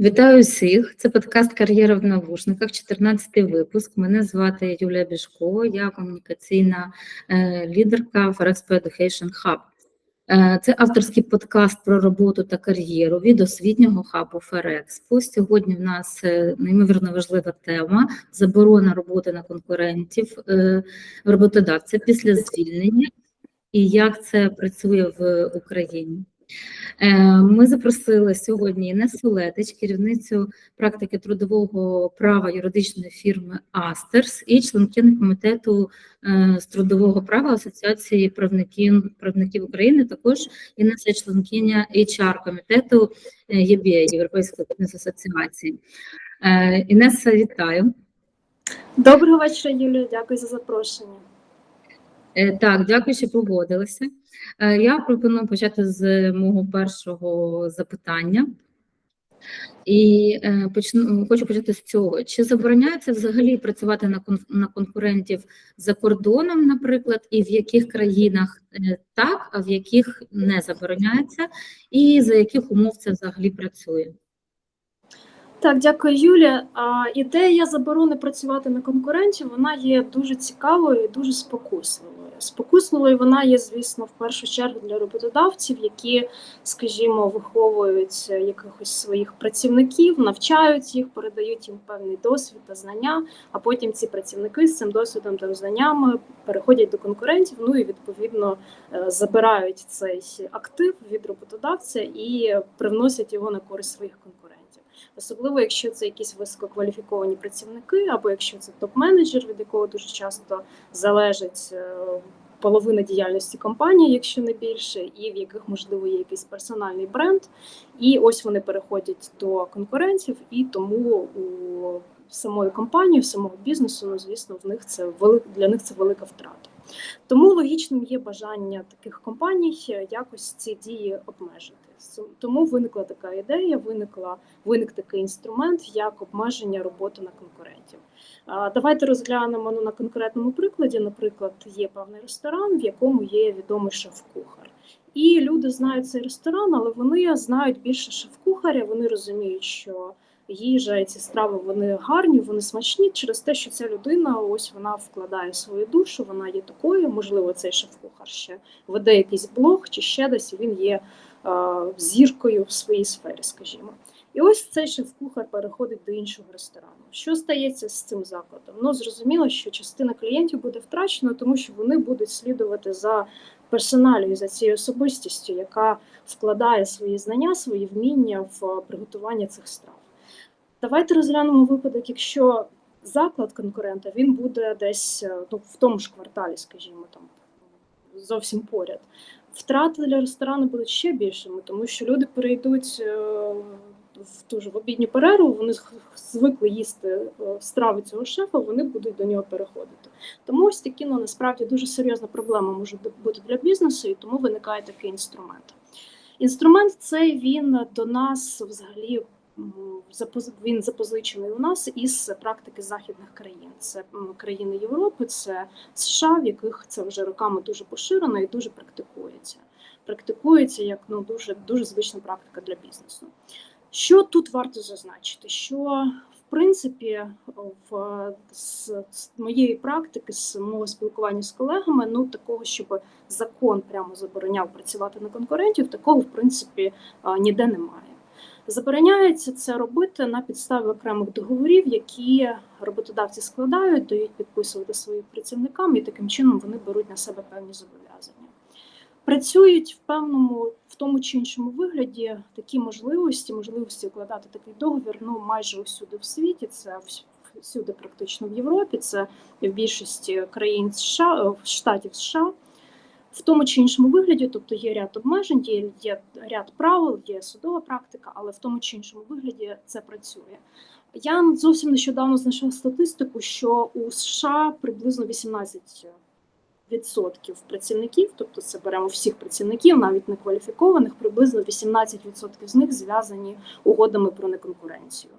Вітаю всіх! Це подкаст Кар'єра в навушниках, 14 випуск. Мене звати Юлія Біжко, я комунікаційна е, лідерка Forex Education Hub. Е, Це авторський подкаст про роботу та кар'єру від освітнього хабу Ферекспо. Сьогодні в нас е, неймовірно важлива тема заборона роботи на конкурентів роботодавця після звільнення і як це працює в Україні. Е, Ми запросили сьогодні Інесу Летич, керівницю практики трудового права юридичної фірми Астерс і членкині комітету е, з трудового права Асоціації правників, України. Також Інеса членкиня HR комітету е, ЄБА, Європейської бізнес асоціації. Інеса, вітаю. Доброго вечора, Юлія. Дякую за запрошення. Е, Так, дякую, що погодилися. Е, Я пропоную почати з мого першого запитання. І е, почну, хочу почати з цього. Чи забороняється взагалі працювати на, на конкурентів за кордоном, наприклад, і в яких країнах так, а в яких не забороняється, і за яких умов це взагалі працює? Так, дякую, Юлія. А, ідея заборони працювати на конкурентів вона є дуже цікавою і дуже спокусливою. Спокусливою вона є, звісно, в першу чергу для роботодавців, які, скажімо, виховують якихось своїх працівників, навчають їх, передають їм певний досвід та знання. А потім ці працівники з цим досвідом та знаннями переходять до конкурентів. Ну і відповідно е, забирають цей актив від роботодавця і привносять його на користь своїх конкурентів. Особливо, якщо це якісь висококваліфіковані працівники, або якщо це топ-менеджер, від якого дуже часто залежить е, половина діяльності компанії, якщо не більше, і в яких можливо є якийсь персональний бренд. І ось вони переходять до конкурентів, і тому у самої компанії, в самого бізнесу, ну звісно, в них це велик для них це велика втрата. Тому логічним є бажання таких компаній якось ці дії обмежити. Тому виникла така ідея, виникла виник такий інструмент, як обмеження роботи на конкурентів. Давайте розглянемо ну, на конкретному прикладі. Наприклад, є певний ресторан, в якому є відомий шеф-кухар. І люди знають цей ресторан, але вони знають більше шеф-кухаря. Вони розуміють, що їжа і ці страви вони гарні, вони смачні через те, що ця людина ось вона вкладає свою душу, вона є такою. Можливо, цей шеф-кухар ще веде якийсь блог чи ще десь. Він є зіркою в своїй сфері, скажімо. І ось цей шеф-кухар переходить до іншого ресторану. Що стається з цим закладом? Ну зрозуміло, що частина клієнтів буде втрачена, тому що вони будуть слідувати за персоналію, за цією особистістю, яка вкладає свої знання, свої вміння в приготування цих страв. Давайте розглянемо випадок, якщо заклад конкурента він буде десь ну, в тому ж кварталі, скажімо, там зовсім поряд. Втрати для ресторану будуть ще більшими, тому що люди перейдуть е, в ту ж в обідню перерву, вони звикли їсти е, страви цього шефа, вони будуть до нього переходити. Тому ось такі ну, насправді дуже серйозна проблема може бути для бізнесу, і тому виникає такий інструмент. Інструмент цей він до нас взагалі він запозичений у нас із практики західних країн. Це країни Європи, це США, в яких це вже роками дуже поширено і дуже практикується. Практикується як ну дуже дуже звична практика для бізнесу. Що тут варто зазначити? Що в принципі, в з, з моєї практики, з мого спілкування з колегами, ну такого, щоб закон прямо забороняв працювати на конкурентів, такого в принципі ніде немає. Забороняється це робити на підставі окремих договорів, які роботодавці складають, дають підписувати своїм працівникам, і таким чином вони беруть на себе певні зобов'язання. Працюють в певному, в тому чи іншому вигляді такі можливості, можливості укладати такий договір ну майже усюди в світі. Це всюди, практично в Європі, це в більшості країн США, штатів США в тому чи іншому вигляді, тобто є ряд обмежень, є, є ряд правил, є судова практика, але в тому чи іншому вигляді це працює. Я зовсім нещодавно знайшла статистику, що у США приблизно 18 Відсотків працівників, тобто це беремо всіх працівників, навіть некваліфікованих, приблизно 18% з них зв'язані угодами про неконкуренцію.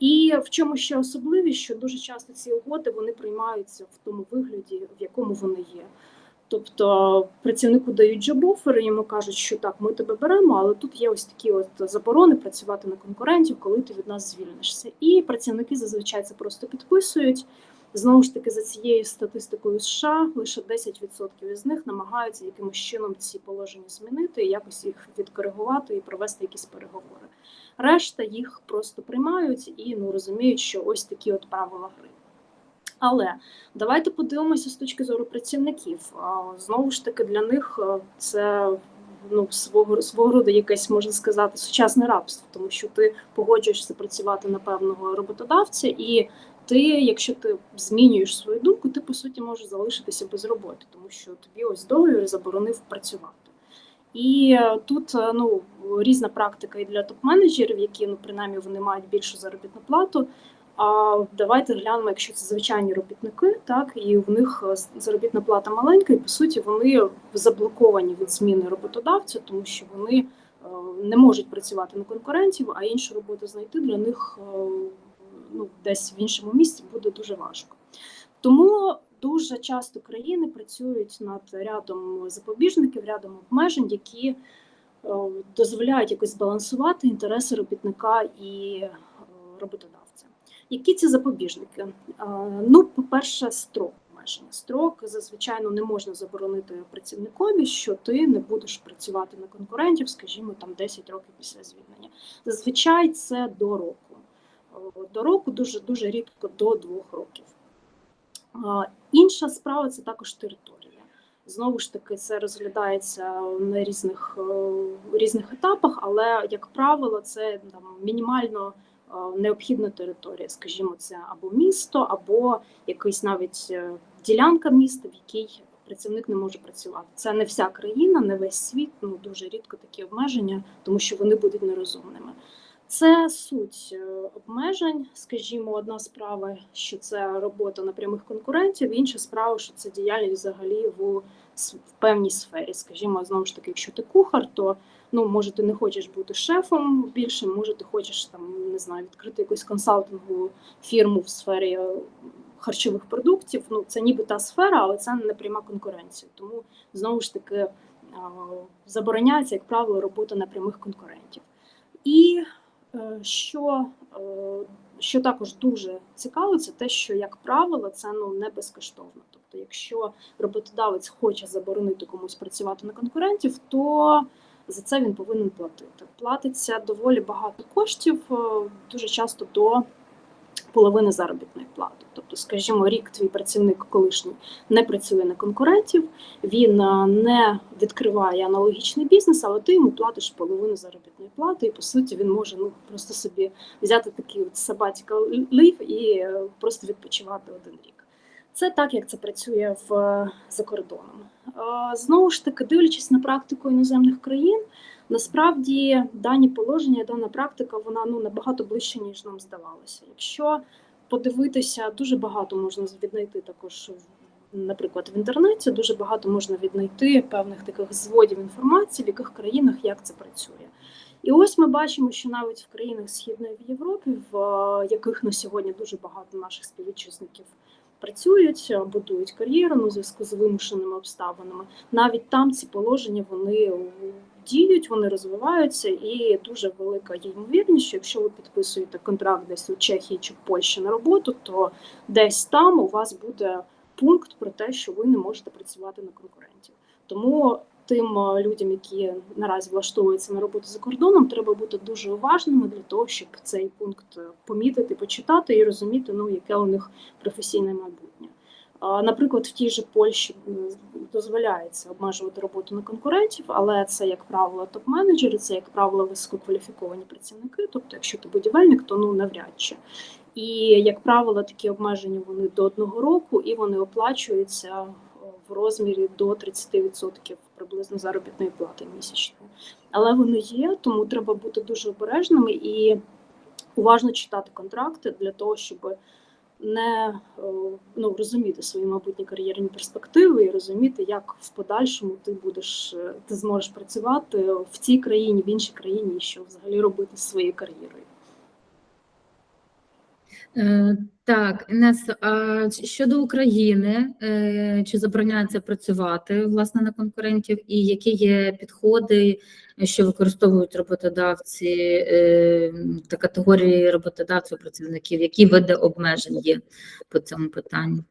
І в чому ще особливість, що дуже часто ці угоди вони приймаються в тому вигляді, в якому вони є. Тобто працівнику дають джоб-офер, йому кажуть, що так, ми тебе беремо, але тут є ось такі от заборони працювати на конкурентів, коли ти від нас звільнишся. І працівники зазвичай це просто підписують. Знову ж таки, за цією статистикою США, лише 10% із них намагаються якимось чином ці положення змінити, якось їх відкоригувати і провести якісь переговори. Решта їх просто приймають і ну розуміють, що ось такі от правила гри. Але давайте подивимося з точки зору працівників. Знову ж таки, для них е, це ну, свого свого роду якесь можна сказати сучасне рабство, тому що ти погоджуєшся працювати на певного роботодавця, і ти, якщо ти змінюєш свою думку, ти по суті можеш залишитися без роботи, тому що тобі ось договір заборонив працювати. І е, тут е, ну різна практика і для топ-менеджерів, які ну принаймні вони мають більшу заробітну плату. А давайте глянемо, якщо це звичайні робітники, так і в них е, заробітна плата маленька, і по суті вони заблоковані від зміни роботодавця, тому що вони е, не можуть працювати на конкурентів, а іншу роботу знайти для них е, ну, десь в іншому місці буде дуже важко. Тому дуже часто країни працюють над рядом запобіжників, рядом обмежень, які дозволяють якось збалансувати інтереси робітника і роботодавця. Які ці запобіжники? Е, Ну, по-перше, строк обмеження. Строк зазвичай ну, не можна заборонити працівникові, що ти не будеш працювати на конкурентів, скажімо, там 10 років після звільнення. Зазвичай це до року. Е, До року дуже дуже рідко до двох років. Інша справа це також територія. Знову ж таки, це розглядається на різних, е, різних етапах, але, як правило, це там мінімально е, необхідна територія, скажімо, це або місто, або якийсь навіть е, ділянка міста, в якій працівник не може працювати. Це не вся країна, не весь світ. Ну дуже рідко такі обмеження, тому що вони будуть нерозумними. Це суть е, обмежень. Скажімо, одна справа, що це робота на прямих конкурентів, інша справа, що це діяльність взагалі в, в певній сфері. Скажімо, знову ж таки, якщо ти кухар, то ну може ти не хочеш бути шефом більше, може ти хочеш там не знаю, відкрити якусь консалтингову фірму в сфері е, харчових продуктів. Ну це ніби та сфера, але це не пряма конкуренція. Тому знову ж таки е, забороняється, як правило, робота на прямих конкурентів. І е, що, що також дуже цікаво, це те, що, як правило, це ну не безкоштовно. Тобто, якщо роботодавець хоче заборонити комусь працювати на конкурентів, то за це він повинен платити. Платиться доволі багато коштів, е, дуже часто до половини заробітної плати. Тобто, скажімо, рік твій працівник колишній не працює на конкурентів, він е, не відкриває аналогічний бізнес, але ти йому платиш половину заробітної плати, і по суті він може ну просто собі взяти такий sabbatical leave і е, просто відпочивати один рік. Це так, як це працює в за кордоном. Е, Знову ж таки, дивлячись на практику іноземних країн, насправді дані положення, дана практика, вона ну набагато ближче, ніж нам здавалося. Якщо подивитися, дуже багато можна віднайти також наприклад, в інтернеті, дуже багато можна віднайти певних таких зводів інформації, в яких країнах як це працює. І ось ми бачимо, що навіть в країнах Східної Європи, в яких на сьогодні дуже багато наших співвітчизників працюють, будують кар'єру ну, у зв'язку з вимушеними обставинами. Навіть там ці положення вони діють, вони розвиваються, і дуже велика є ймовірність, що якщо ви підписуєте контракт десь у Чехії чи в Польщі на роботу, то десь там у вас буде пункт про те, що ви не можете працювати на конкурентів. Тому тим е, людям, які наразі влаштовуються на роботу за кордоном, треба бути дуже уважними для того, щоб цей пункт е, помітити, почитати і розуміти, ну яке у них професійне майбутнє. Наприклад, в тій же Польщі дозволяється обмежувати роботу на конкурентів, але це, як правило, топ-менеджери, це, як правило, висококваліфіковані працівники. Тобто, якщо ти будівельник, то ну навряд чи. І, як правило, такі обмеження вони до одного року і вони оплачуються в розмірі до 30% приблизно заробітної плати місячної. Але вони є, тому треба бути дуже обережними і уважно читати контракти для того, щоб не е, ну, розуміти свої майбутні кар'єрні перспективи і розуміти, як в подальшому ти будеш е, ти зможеш працювати в цій країні, в іншій країні, і що взагалі робити зі своєю кар'єрою. Е, Так, Інес, а щодо України, е, чи забороняється працювати власне на конкурентів, і які є підходи, що використовують роботодавці е, та категорії роботодавців працівників, які види обмежень є по цьому питанню?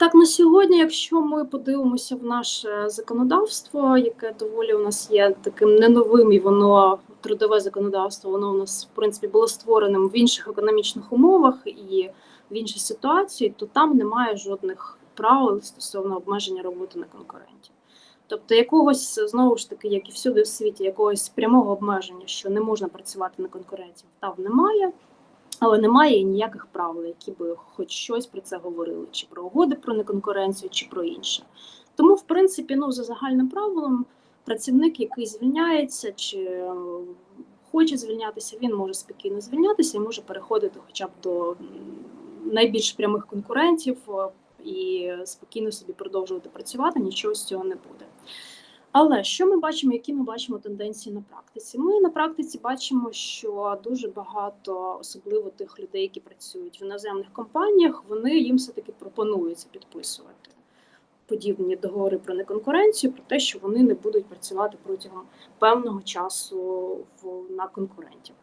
Так, на сьогодні, якщо ми подивимося в наше законодавство, яке доволі у нас є таким не новим, і воно трудове законодавство, воно у нас в принципі було створеним в інших економічних умовах і в іншій ситуації, то там немає жодних правил стосовно обмеження роботи на конкурентів. Тобто якогось знову ж таки, як і всюди в світі, якогось прямого обмеження, що не можна працювати на конкурентів, там немає. Але немає ніяких правил, які би хоч щось про це говорили, чи про угоди про неконкуренцію, чи про інше. Тому, в принципі, ну за загальним правилом, працівник, який звільняється чи е, хоче звільнятися, він може спокійно звільнятися і може переходити хоча б до найбільш прямих конкурентів е, і спокійно собі продовжувати працювати, нічого з цього не буде. Але що ми бачимо, які ми бачимо тенденції на практиці? Ми на практиці бачимо, що дуже багато, особливо тих людей, які працюють в іноземних компаніях, вони їм все-таки пропонуються підписувати подібні договори про неконкуренцію, про те, що вони не будуть працювати протягом певного часу в, на конкурентів.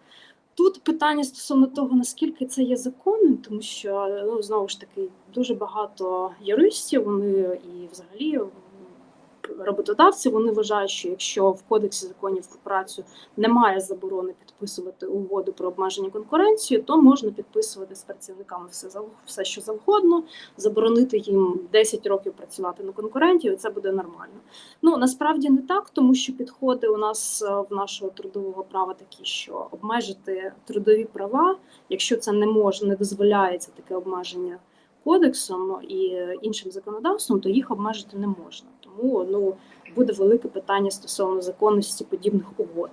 Тут питання стосовно того, наскільки це є законним, тому що ну знову ж таки дуже багато юристів, вони і взагалі роботодавці вони вважають, що якщо в кодексі законів про працю немає заборони підписувати угоду про обмеження конкуренції, то можна підписувати з працівниками все все, що завгодно, заборонити їм 10 років працювати на конкурентів, це буде нормально. Ну насправді не так, тому що підходи у нас е, в нашого трудового права такі, що обмежити трудові права, якщо це не може, не дозволяється таке обмеження кодексом і іншим законодавством, то їх обмежити не можна. Тому ну буде велике питання стосовно законності подібних угод.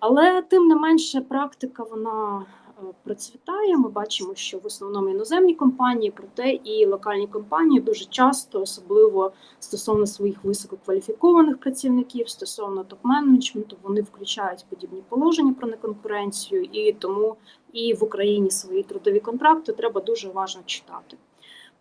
Але тим не менше, практика вона е, процвітає. Ми бачимо, що в основному іноземні компанії, проте і локальні компанії дуже часто, особливо стосовно своїх висококваліфікованих працівників, стосовно топ-менеджменту, вони включають подібні положення про неконкуренцію, і тому і в Україні свої трудові контракти треба дуже уважно читати.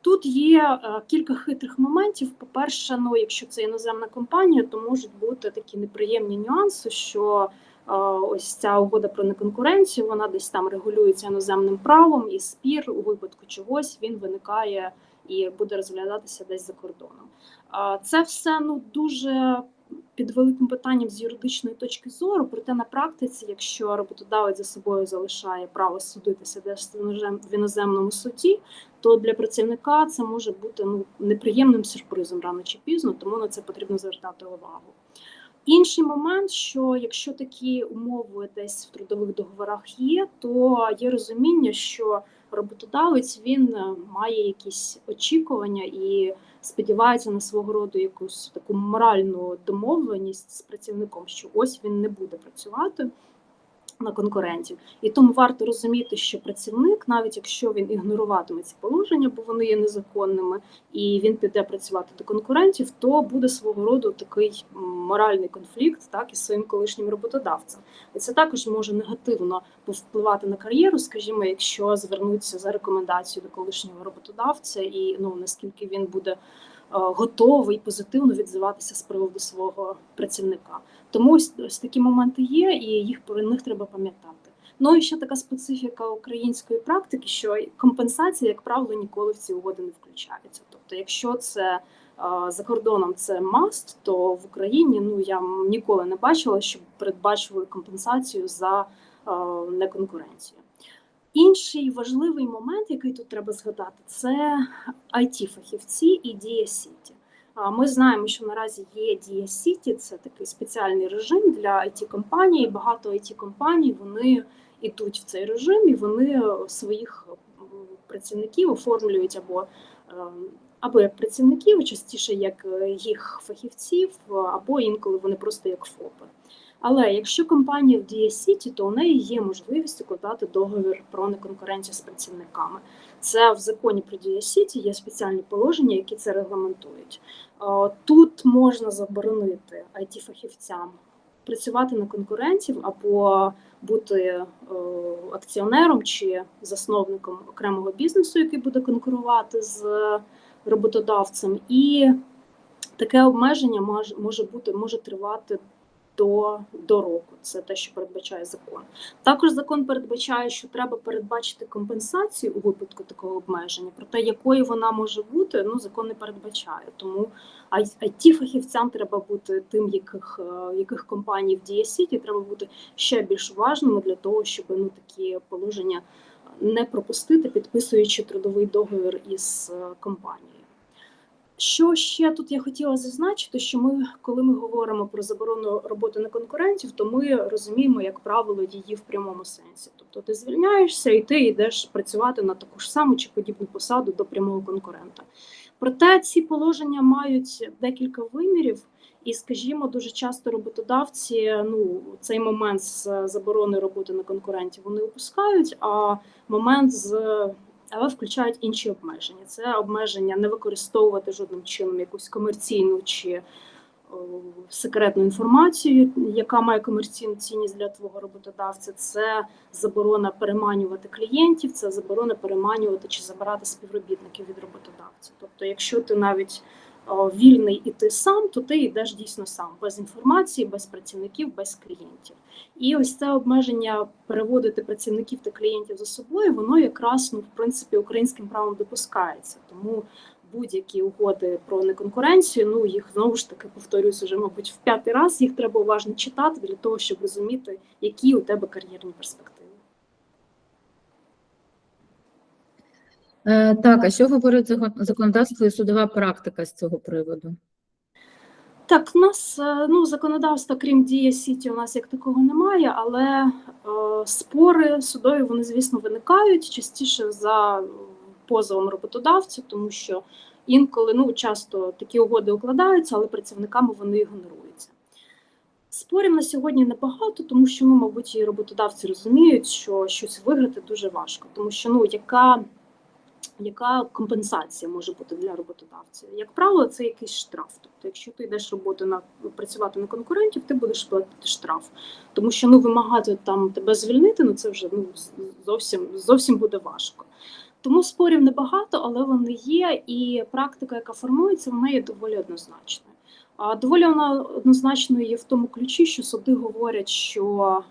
Тут є е, кілька хитрих моментів. По-перше, ну якщо це іноземна компанія, то можуть бути такі неприємні нюанси, що е, ось ця угода про неконкуренцію, вона десь там регулюється іноземним правом, і спір у випадку чогось він виникає і буде розглядатися десь за кордоном. Це все ну дуже під великим питанням з юридичної точки зору, проте на практиці, якщо роботодавець за собою залишає право судитися десь в іноземному суді, то для працівника це може бути ну неприємним сюрпризом рано чи пізно, тому на це потрібно звертати увагу. Інший момент, що якщо такі умови десь в трудових договорах є, то є розуміння, що роботодавець він е, має якісь очікування і сподівається на свого роду якусь таку моральну домовленість з працівником, що ось він не буде працювати на конкурентів. І тому варто розуміти, що працівник, навіть якщо він ігноруватиме ці положення, бо вони є незаконними, і він піде працювати до конкурентів, то буде свого роду такий моральний конфлікт, так із своїм колишнім роботодавцем. І це також може негативно повпливати на кар'єру, скажімо, якщо звернуться за рекомендацією до колишнього роботодавця, і ну наскільки він буде е, готовий позитивно відзиватися з приводу свого працівника. Тому ось, ось такі моменти є, і їх про них треба пам'ятати. Ну і ще така специфіка української практики, що компенсація, як правило, ніколи в ці угоди не включається. Тобто, якщо це за кордоном це маст, то в Україні ну я ніколи не бачила, щоб передбачували компенсацію за неконкуренцію. Інший важливий момент, який тут треба згадати, це it фахівці і Дія Сіті. Ми знаємо, що наразі є Дія Сіті, це такий спеціальний режим для it компаній. Багато it компаній вони йдуть в цей режим і вони своїх працівників оформлюють або е, або як працівників, частіше як е, їх фахівців, або інколи вони просто як ФОПи. Але якщо компанія в Дія Сіті, то у неї є можливість укладати договір про неконкуренцію з працівниками. Це в законі про Дія Сіті є спеціальні положення, які це регламентують. Е, Тут можна заборонити it фахівцям працювати на конкурентів або бути е, акціонером чи засновником окремого бізнесу, який буде конкурувати з роботодавцем, і таке обмеження може бути може тривати до, до року. Це те, що передбачає закон. Також закон передбачає, що треба передбачити компенсацію у випадку такого обмеження. Проте якою вона може бути, ну закон не передбачає. Тому it фахівцям треба бути тим, яких е, яких компаній в Дія Сіті треба бути ще більш уважними для того, щоб ну такі положення не пропустити, підписуючи трудовий договір із е, компанією. Що ще тут я хотіла зазначити, що ми, коли ми говоримо про заборону роботи на конкурентів, то ми розуміємо, як правило, її в прямому сенсі. Тобто ти звільняєшся і ти йдеш працювати на таку ж саму чи подібну посаду до прямого конкурента. Проте ці положення мають декілька вимірів, і, скажімо, дуже часто роботодавці ну цей момент з заборони роботи на конкурентів вони опускають, а момент з але включають інші обмеження. Це обмеження не використовувати жодним чином якусь комерційну чи о, секретну інформацію, яка має комерційну цінність для твого роботодавця. Це заборона переманювати клієнтів, це заборона переманювати чи забирати співробітників від роботодавця. Тобто, якщо ти навіть вільний і ти сам, то ти йдеш дійсно сам, без інформації, без працівників, без клієнтів. І ось це обмеження переводити працівників та клієнтів за собою, воно якраз ну, в принципі українським правом допускається. Тому будь-які угоди про неконкуренцію, ну їх знову ж таки повторюсь уже, мабуть, в п'ятий раз їх треба уважно читати для того, щоб розуміти, які у тебе кар'єрні перспективи. Е, Так, а що говорить законодавство і судова практика з цього приводу? Так, у нас е, ну, законодавства, крім дія Сіті, у нас як такого немає, але е, спори судові вони, звісно, виникають частіше за е, позовом роботодавця, тому що інколи ну, часто такі угоди укладаються, але працівниками вони ігноруються. Спорів на сьогодні небагато, тому що, ну, мабуть, і роботодавці розуміють, що щось виграти дуже важко, тому що ну, яка яка компенсація може бути для роботодавця? Як правило, це якийсь штраф. Тобто, якщо ти йдеш роботи на працювати на конкурентів, ти будеш платити штраф, тому що ну вимагати там тебе звільнити, ну це вже ну зовсім зовсім буде важко. Тому спорів небагато, але вони є, і практика, яка формується, вона є доволі однозначною. А доволі вона однозначною є в тому ключі, що суди говорять, що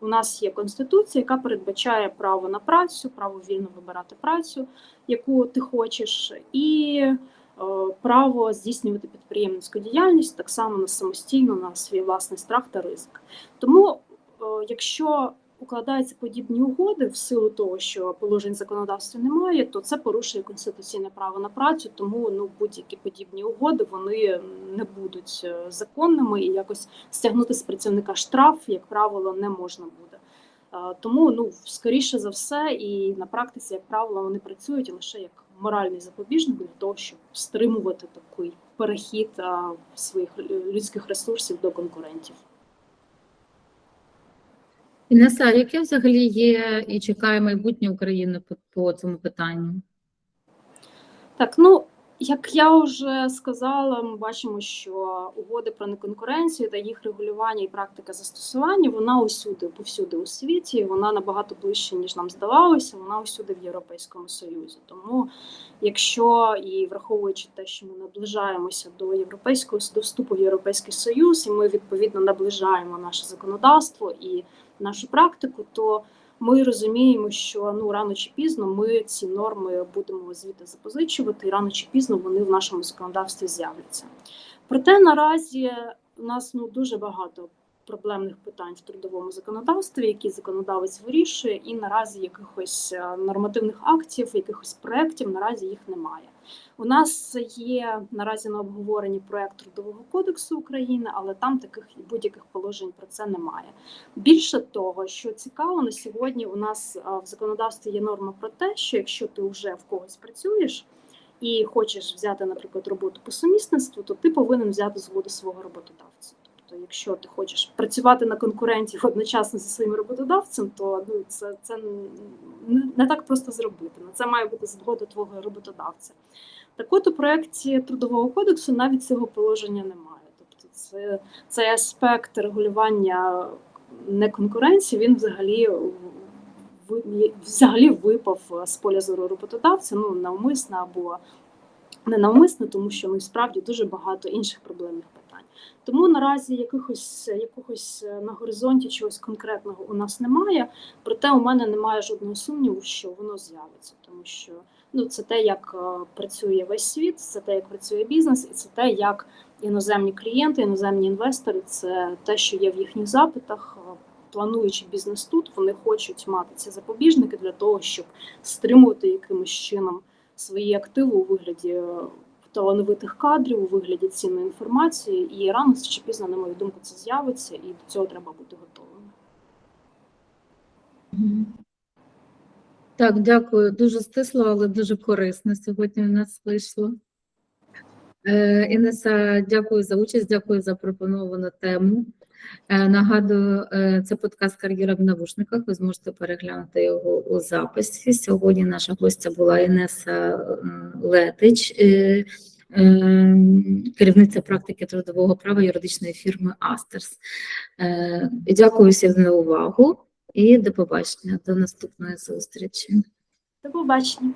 у нас є конституція, яка передбачає право на працю, право вільно вибирати працю, яку ти хочеш, і право здійснювати підприємницьку діяльність так само на самостійно на свій власний страх та ризик. Тому, якщо укладаються подібні угоди в силу того, що положень законодавства немає, то це порушує конституційне право на працю, тому ну будь-які подібні угоди вони не будуть е, законними і якось стягнути з працівника штраф, як правило, не можна буде. Тому ну скоріше за все, і на практиці, як правило, вони працюють лише як моральний запобіжник для того, щоб стримувати такий перехід своїх людських ресурсів до конкурентів. Інеса, яке взагалі є і чекає майбутнє України по, по цьому питанню? Так, ну як я вже сказала, ми бачимо, що угоди про неконкуренцію та їх регулювання і практика застосування вона усюди, повсюди у світі. Вона набагато ближче, ніж нам здавалося. Вона усюди в Європейському Союзі. Тому, якщо і враховуючи те, що ми наближаємося до європейського до вступу в європейський союз, і ми відповідно наближаємо наше законодавство і нашу практику, то ми розуміємо, що ну рано чи пізно ми ці норми будемо звідти запозичувати, і рано чи пізно вони в нашому законодавстві з'являться. Проте наразі у нас ну дуже багато проблемних питань в трудовому законодавстві, які законодавець вирішує, і наразі якихось е, нормативних актів, якихось проєктів наразі їх немає. У нас є наразі на обговоренні проект трудового кодексу України, але там таких будь-яких положень про це немає. Більше того, що цікаво на сьогодні, у нас в законодавстві є норма про те, що якщо ти вже в когось працюєш і хочеш взяти, наприклад, роботу по сумісництву, то ти повинен взяти згоду свого роботодавця. Тобто, якщо ти хочеш працювати на конкурентів одночасно зі своїм роботодавцем, то ну це це не, так просто зробити. На це має бути згода твого роботодавця. Так от у проєкті трудового кодексу навіть цього положення немає. Тобто, це цей аспект регулювання не конкуренції, він взагалі взагалі випав з поля зору роботодавця, ну навмисно або ненавмисно, тому що ну, і справді дуже багато інших проблемних питань. Тому наразі якихось якогось е, на горизонті чогось конкретного у нас немає. Проте у мене немає жодного сумніву, що воно з'явиться, тому що ну це те, як е, працює весь світ, це те, як працює бізнес, і це те, як іноземні клієнти, іноземні інвестори, це те, що є в їхніх запитах. Е, Плануючи бізнес тут, вони хочуть мати ці запобіжники для того, щоб стримувати якимось чином свої активи у вигляді талановитих кадрів, у вигляді цінної інформації. І рано чи пізно, на мою думку, це з'явиться, і до цього треба бути готовим. Так, дякую. Дуже стисло, але дуже корисно сьогодні у нас вийшло. Е, Інеса, дякую за участь, дякую за пропоновану тему. Е, Нагадую, е, це подкаст Кар'єра в навушниках. Ви зможете переглянути його у записі. Сьогодні наша гостя була Інеса Летич, е, керівниця практики трудового права юридичної фірми Астерс. Дякую всім за увагу і до побачення, до наступної зустрічі. До побачення.